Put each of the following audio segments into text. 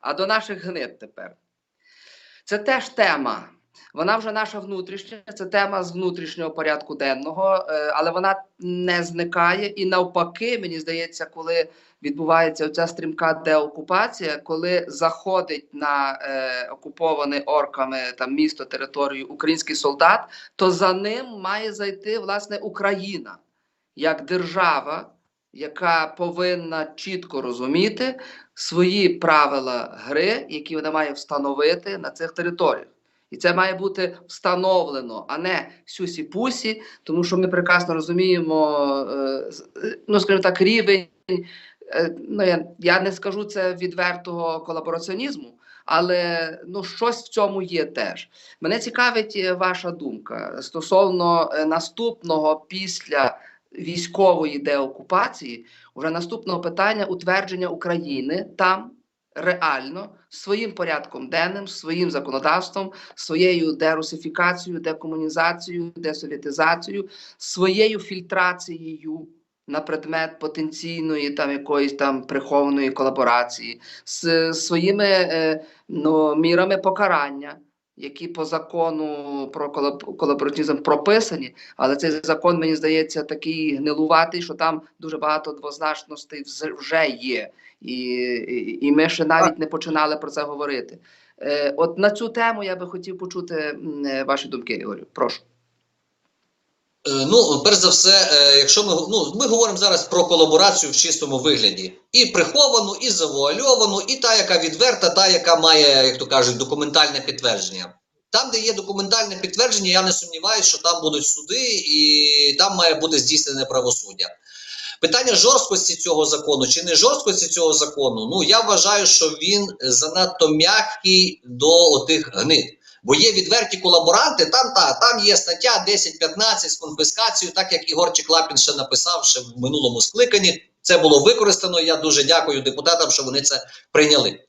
А до наших гнид тепер. Це теж тема. Вона вже наша внутрішня, це тема з внутрішнього порядку денного, е, але вона не зникає. І навпаки, мені здається, коли відбувається оця стрімка деокупація, коли заходить на е, окуповане орками там місто, територію український солдат, то за ним має зайти власне Україна як держава, яка повинна чітко розуміти свої правила гри, які вона має встановити на цих територіях. І це має бути встановлено, а не сюсі-пусі, тому що ми прекрасно розуміємо, е, е, ну скажімо так, рівень. е, Ну, я, я не скажу це відвертого колабораціонізму, але ну щось в цьому є теж. Мене цікавить ваша думка стосовно наступного після військової деокупації, уже наступного питання утвердження України там реально своїм порядком денним, своїм законодавством, своєю дерусифікацією, декомунізацією, десовєтизацією, своєю фільтрацією на предмет потенційної там якоїсь там прихованої колаборації, з своїми е, ну, мірами покарання. Які по закону про колаборатизм прописані, але цей закон, мені здається, такий гнилуватий, що там дуже багато двозначностей вже є. І, і, ми ще навіть не починали про це говорити. Е, от на цю тему я би хотів почути е, ваші думки, Ігорю. Прошу. Е, Ну, перш за все, е, якщо ми ну, ми говоримо зараз про колаборацію в чистому вигляді, і приховану, і завуальовану, і та, яка відверта, та, яка має, як то кажуть, документальне підтвердження. Там, де є документальне підтвердження, я не сумніваюся, що там будуть суди, і там має бути здійснене правосуддя. Питання жорсткості цього закону чи не жорсткості цього закону, ну я вважаю, що він занадто м'який до отих гнид. Бо є відверті колаборанти, там та там є стаття 10-15 з конфіскацією, так як Ігорчик Лапін ще написав ще в минулому скликанні. Це було використано. Я дуже дякую депутатам, що вони це прийняли.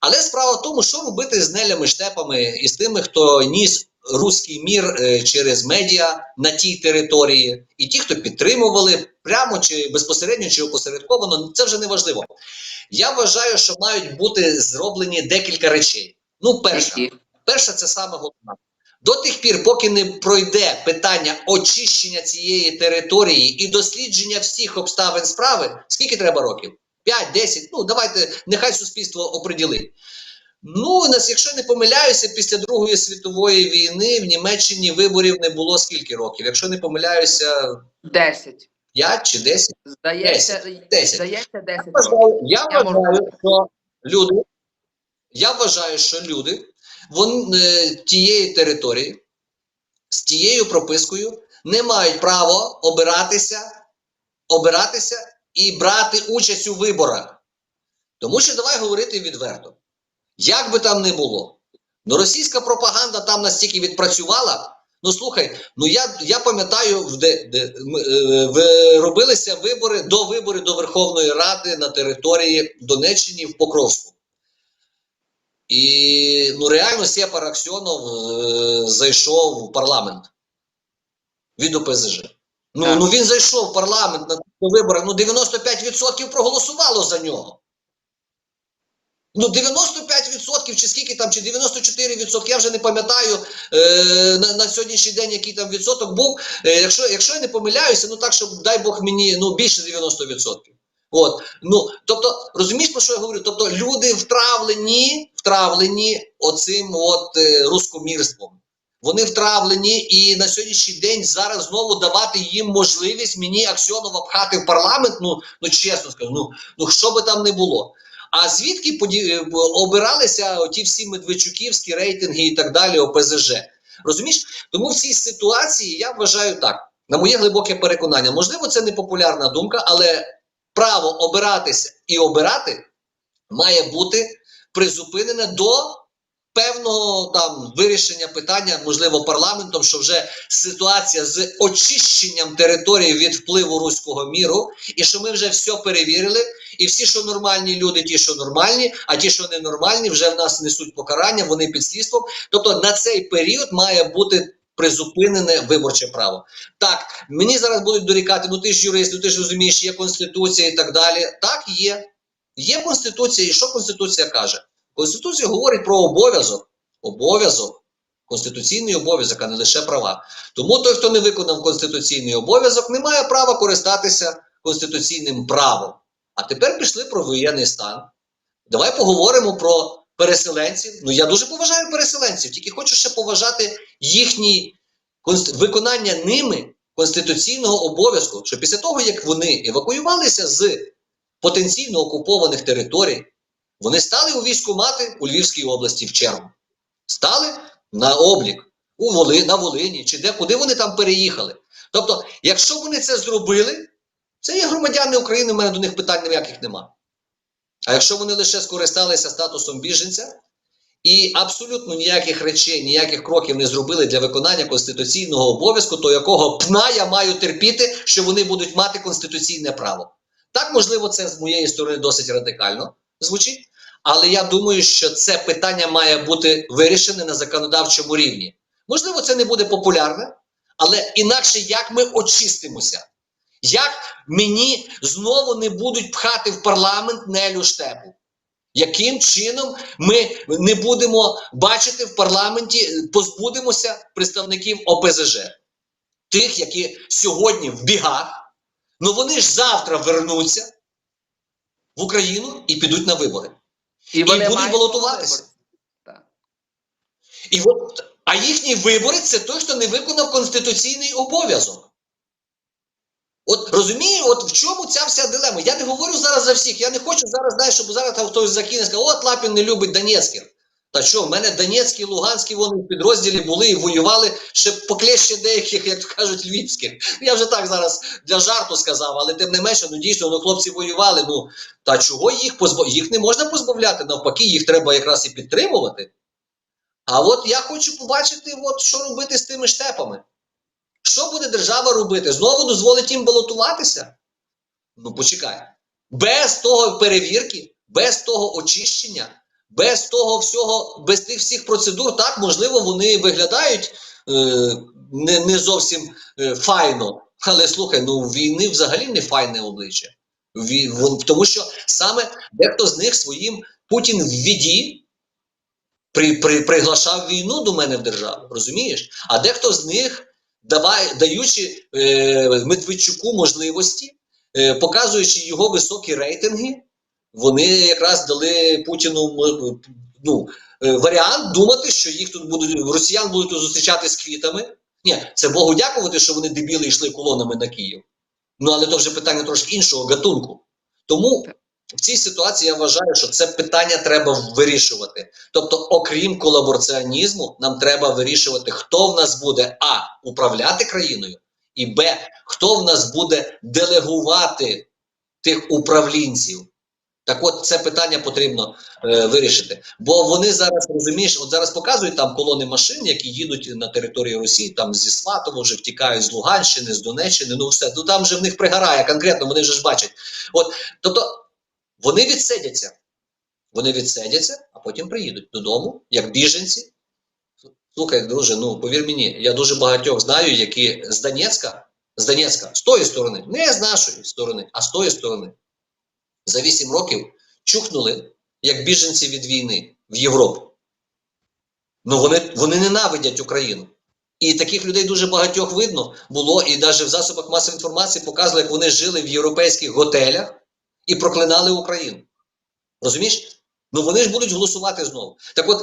Але справа в тому, що робити з нелями штепами і з тими, хто ніс руський мір е, через медіа на тій території, і ті, хто підтримували прямо чи безпосередньо, чи опосередковано, це вже не важливо. Я вважаю, що мають бути зроблені декілька речей. Ну, перше? Перше, це саме головне. До тих пір, поки не пройде питання очищення цієї території і дослідження всіх обставин справи, скільки треба років? 5, 10, ну давайте, нехай суспільство оприділить. Ну, нас, якщо не помиляюся, після Другої світової війни в Німеччині виборів не було скільки років? Якщо не помиляюся, 10. 5 чи 10? Здається, 10. здається 10 Я вважаю, Я вважаю, що люди, я вважаю, що люди вон, е, тієї території з тією пропискою не мають права обиратися, обиратися і брати участь у виборах. Тому що давай говорити відверто. Як би там не було, ну російська пропаганда там настільки відпрацювала. Ну слухай, ну я, я пам'ятаю, де, де е, робилися вибори до виборів до Верховної Ради на території Донеччини в Покровську. І ну реально Сєпар Аксьонов е, зайшов в парламент від ОПЗЖ. Ну, Так. ну він зайшов в парламент на виборах, ну 95% проголосувало за нього. Ну, 95% чи скільки там, чи 94%, я вже не пам'ятаю е, на, на сьогоднішній день, який там відсоток був. Е, якщо, якщо я не помиляюся, ну так, щоб дай Бог мені ну, більше 90%. От, ну, тобто, розумієш, про що я говорю? Тобто люди втравлені, втравлені оцим от е, рускомірством. Вони втравлені, і на сьогоднішній день зараз знову давати їм можливість мені Аксьонова пхати в парламент. Ну, ну чесно скажу, ну, ну що би там не було. А звідки поді... е, обиралися ті всі медведчуківські рейтинги і так далі, ОПЗЖ? Розумієш? Тому в цій ситуації я вважаю так, на моє глибоке переконання, можливо, це не популярна думка, але право обиратися і обирати має бути призупинене до певного там вирішення питання, можливо, парламентом, що вже ситуація з очищенням території від впливу руського міру, і що ми вже все перевірили, і всі, що нормальні люди, ті, що нормальні, а ті, що ненормальні, вже в нас несуть покарання, вони під слідством. Тобто на цей період має бути. Призупинене виборче право. Так, мені зараз будуть дорікати, ну ти ж юрист, ну ти ж розумієш, є конституція і так далі. Так, є. Є конституція, і що конституція каже? Конституція говорить про обов'язок. Обов'язок. Конституційний обов'язок, а не лише права. Тому той, хто не виконав конституційний обов'язок, не має права користатися конституційним правом. А тепер пішли про воєнний стан. Давай поговоримо про переселенців. Ну я дуже поважаю переселенців, тільки хочу ще поважати їхній виконання ними конституційного обов'язку, що після того, як вони евакуювалися з потенційно окупованих територій, вони стали у військкомати у Львівській області в чергу. Стали на облік у Воли, на Волині чи де, куди вони там переїхали. Тобто, якщо вони це зробили, це є громадяни України, в мене до них питань ніяких нема. А якщо вони лише скористалися статусом біженця і абсолютно ніяких речей, ніяких кроків не зробили для виконання конституційного обов'язку, то якого пна я маю терпіти, що вони будуть мати конституційне право. Так, можливо, це з моєї сторони досить радикально звучить, але я думаю, що це питання має бути вирішене на законодавчому рівні. Можливо, це не буде популярне, але інакше як ми очистимося? Як мені знову не будуть пхати в парламент Нелю Штепу? Яким чином ми не будемо бачити в парламенті, позбудемося представників ОПЗЖ? Тих, які сьогодні в бігах, ну вони ж завтра вернуться в Україну і підуть на вибори. І будуть балотуватися. І от, а їхній виборець це той, хто не виконав конституційний обов'язок. От розумієш, от в чому ця вся дилема? Я не говорю зараз за всіх. Я не хочу зараз, знаєш, щоб зараз хтось закине сказав, от Лапін не любить Донецьких. Та що, в мене Донецькі, Луганські вони в підрозділі були і воювали ще поклеще деяких, як то кажуть, львівських. Я вже так зараз для жарту сказав, але тим не менше, ну дійсно, ну хлопці воювали. Ну та чого їх позбав... Їх не можна позбавляти, навпаки, їх треба якраз і підтримувати. А от я хочу побачити, от, що робити з тими штепами. Що буде держава робити? Знову дозволить їм балотуватися? Ну, почекай. Без того перевірки, без того очищення, без того всього, без тих всіх процедур, так, можливо, вони виглядають е, не, не зовсім е, файно. Але слухай, ну війни взагалі не файне обличчя. Ві- вон- тому що саме дехто з них своїм Путін в віді при, при, приглашав війну до мене в державу, розумієш? А дехто з них, давай, даючи е, Медведчуку можливості, е, показуючи його високі рейтинги, вони якраз дали Путіну ну, е, варіант думати, що їх тут будуть росіян будуть тут зустрічати з квітами. Ні, це Богу дякувати, що вони дебіли йшли колонами на Київ. Ну але то вже питання трошки іншого гатунку. Тому в цій ситуації я вважаю, що це питання треба вирішувати. Тобто, окрім колабораціонізму, нам треба вирішувати, хто в нас буде а управляти країною, і б, хто в нас буде делегувати тих управлінців. Так от це питання потрібно е, вирішити. Бо вони зараз розумієш, от зараз показують там колони машин, які їдуть на території Росії, там зі Сватово вже втікають з Луганщини, з Донеччини. Ну все, ну там вже в них пригорає конкретно, вони вже ж бачать. От, тобто вони відсидяться. Вони відсидяться, а потім приїдуть додому, як біженці. Слухай, друже, ну повір мені, я дуже багатьох знаю, які з Донецька, з Донецька, з тої сторони, не з нашої сторони, а з тої сторони, за 8 років чухнули як біженці від війни в Європу. Ну вони, вони ненавидять Україну. І таких людей дуже багатьох видно було, і навіть в засобах масової інформації показували, як вони жили в європейських готелях і проклинали Україну. Розумієш? Ну вони ж будуть голосувати знову. Так от,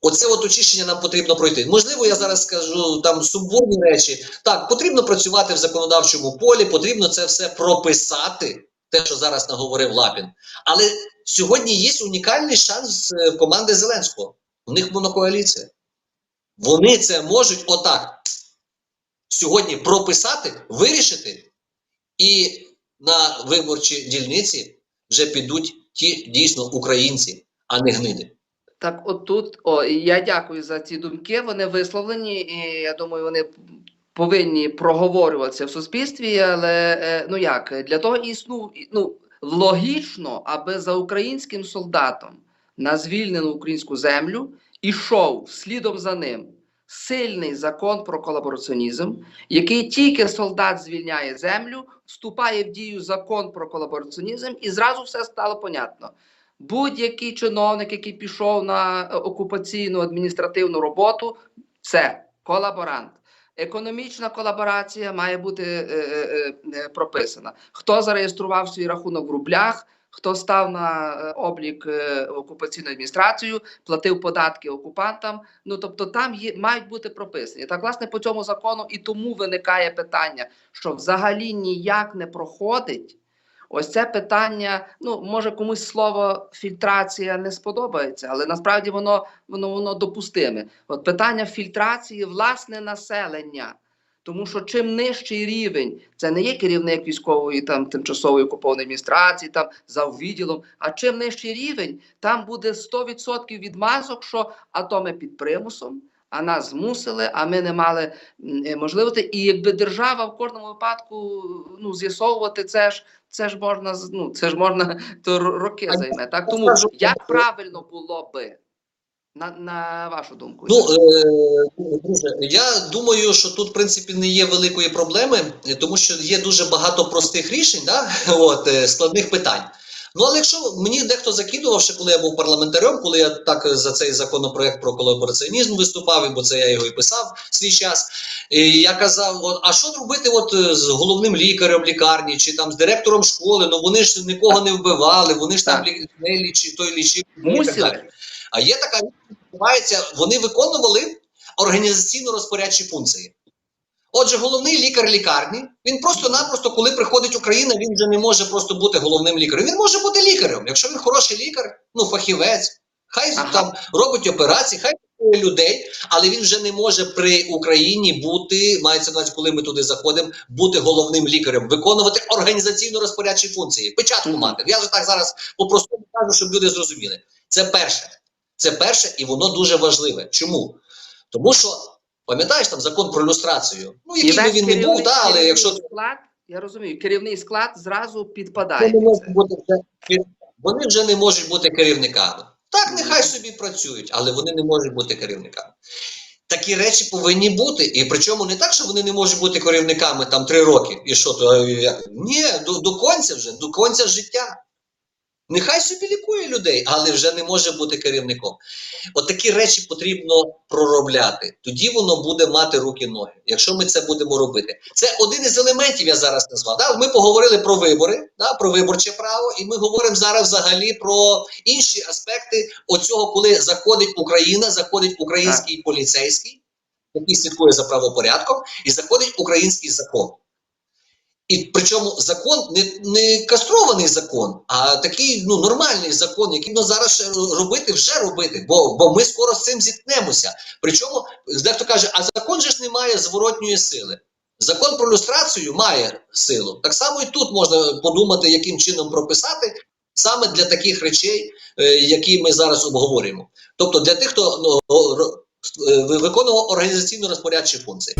оце от очищення нам потрібно пройти. Можливо, я зараз скажу там сумбурні речі. Так, потрібно працювати в законодавчому полі, потрібно це все прописати, те, що зараз наговорив Лапін. Але сьогодні є унікальний шанс е, команди Зеленського. У них монокоаліція. Вони це можуть отак сьогодні прописати, вирішити, і на виборчі дільниці вже підуть ті дійсно українці, а не гниди. Так, от тут, о, я дякую за ці думки. Вони висловлені, і я думаю, вони повинні проговорюватися в суспільстві. Але е, ну як для того існу ну логічно, аби за українським солдатом на звільнену українську землю ішов слідом за ним сильний закон про колабораціонізм, який тільки солдат звільняє землю, вступає в дію закон про колабораціонізм, і зразу все стало понятно. Будь-який чиновник, який пішов на е, окупаційну адміністративну роботу, це колаборант. Економічна колаборація має бути е, е, е, прописана. Хто зареєстрував свій рахунок в рублях, хто став на е, облік е, окупаційну адміністрацію, платив податки окупантам. Ну тобто там є мають бути прописані. Так, власне, по цьому закону і тому виникає питання, що взагалі ніяк не проходить. Ось це питання. Ну може комусь слово фільтрація не сподобається, але насправді воно воно воно допустиме. От питання фільтрації власне населення. Тому що чим нижчий рівень, це не є керівник військової там тимчасової окупованої адміністрації, там за відділом. А чим нижчий рівень, там буде 100% відмазок, що а то ми під примусом, а нас змусили, а ми не мали е, можливості. І якби держава в кожному випадку ну з'ясовувати це ж. Це ж можна ну, це ж можна то роки займе. Так тому як правильно було би на, на вашу думку? Ну, е, друже, я думаю, що тут, в принципі, не є великої проблеми, е, тому що є дуже багато простих рішень, да? От, е, складних питань. Ну, але якщо мені дехто закидував, ще коли я був парламентарем, коли я так за цей законопроект про колабораціонізм виступав, бо це я його і писав в свій час. І я казав: от, а що робити от з головним лікарем лікарні чи там з директором школи? Ну вони ж нікого не вбивали, вони ж там лі- не лічі, той лічив. Мусили. А є така відбувається, вони виконували організаційно-розпорядчі функції. Отже, головний лікар лікарні, він просто-напросто, коли приходить Україна, він вже не може просто бути головним лікарем. Він може бути лікарем. Якщо він хороший лікар, ну фахівець, хай Ага. там робить операції, хай людей, але він вже не може при Україні бути, мається на увазі, коли ми туди заходимо, бути головним лікарем, виконувати організаційно-розпорядчі функції, печатку мати. Я вже так зараз по-простому кажу, щоб люди зрозуміли. Це перше. Це перше, і воно дуже важливе. Чому? Тому що, пам'ятаєш там закон про люстрацію? Ну, який би він не був, та, але якщо склад, я розумію, керівний склад зразу вони підпадає. не бути вже вони вже не можуть бути керівниками. Так, нехай собі працюють, але вони не можуть бути керівниками. Такі речі повинні бути. І причому не так, що вони не можуть бути керівниками там три роки. І що то як? Ні, до, до кінця вже, до кінця життя. Нехай собі лікує людей, але вже не може бути керівником. От такі речі потрібно проробляти. Тоді воно буде мати руки ноги. Якщо ми це будемо робити, це один із елементів. Я зараз назвав. Да? Ми поговорили про вибори, да? про виборче право, і ми говоримо зараз взагалі про інші аспекти оцього, коли заходить Україна, заходить український поліцейський, який слідкує за правопорядком, і заходить український закон. І причому закон не, не кастрований закон, а такий ну, нормальний закон, який ну, зараз ще робити, вже робити, бо, бо ми скоро з цим зіткнемося. Причому дехто каже, а закон же ж не має зворотньої сили. Закон про люстрацію має силу. Так само і тут можна подумати, яким чином прописати саме для таких речей, е, які ми зараз обговорюємо. Тобто для тих, хто ну, е, виконував організаційно розпорядчі функції.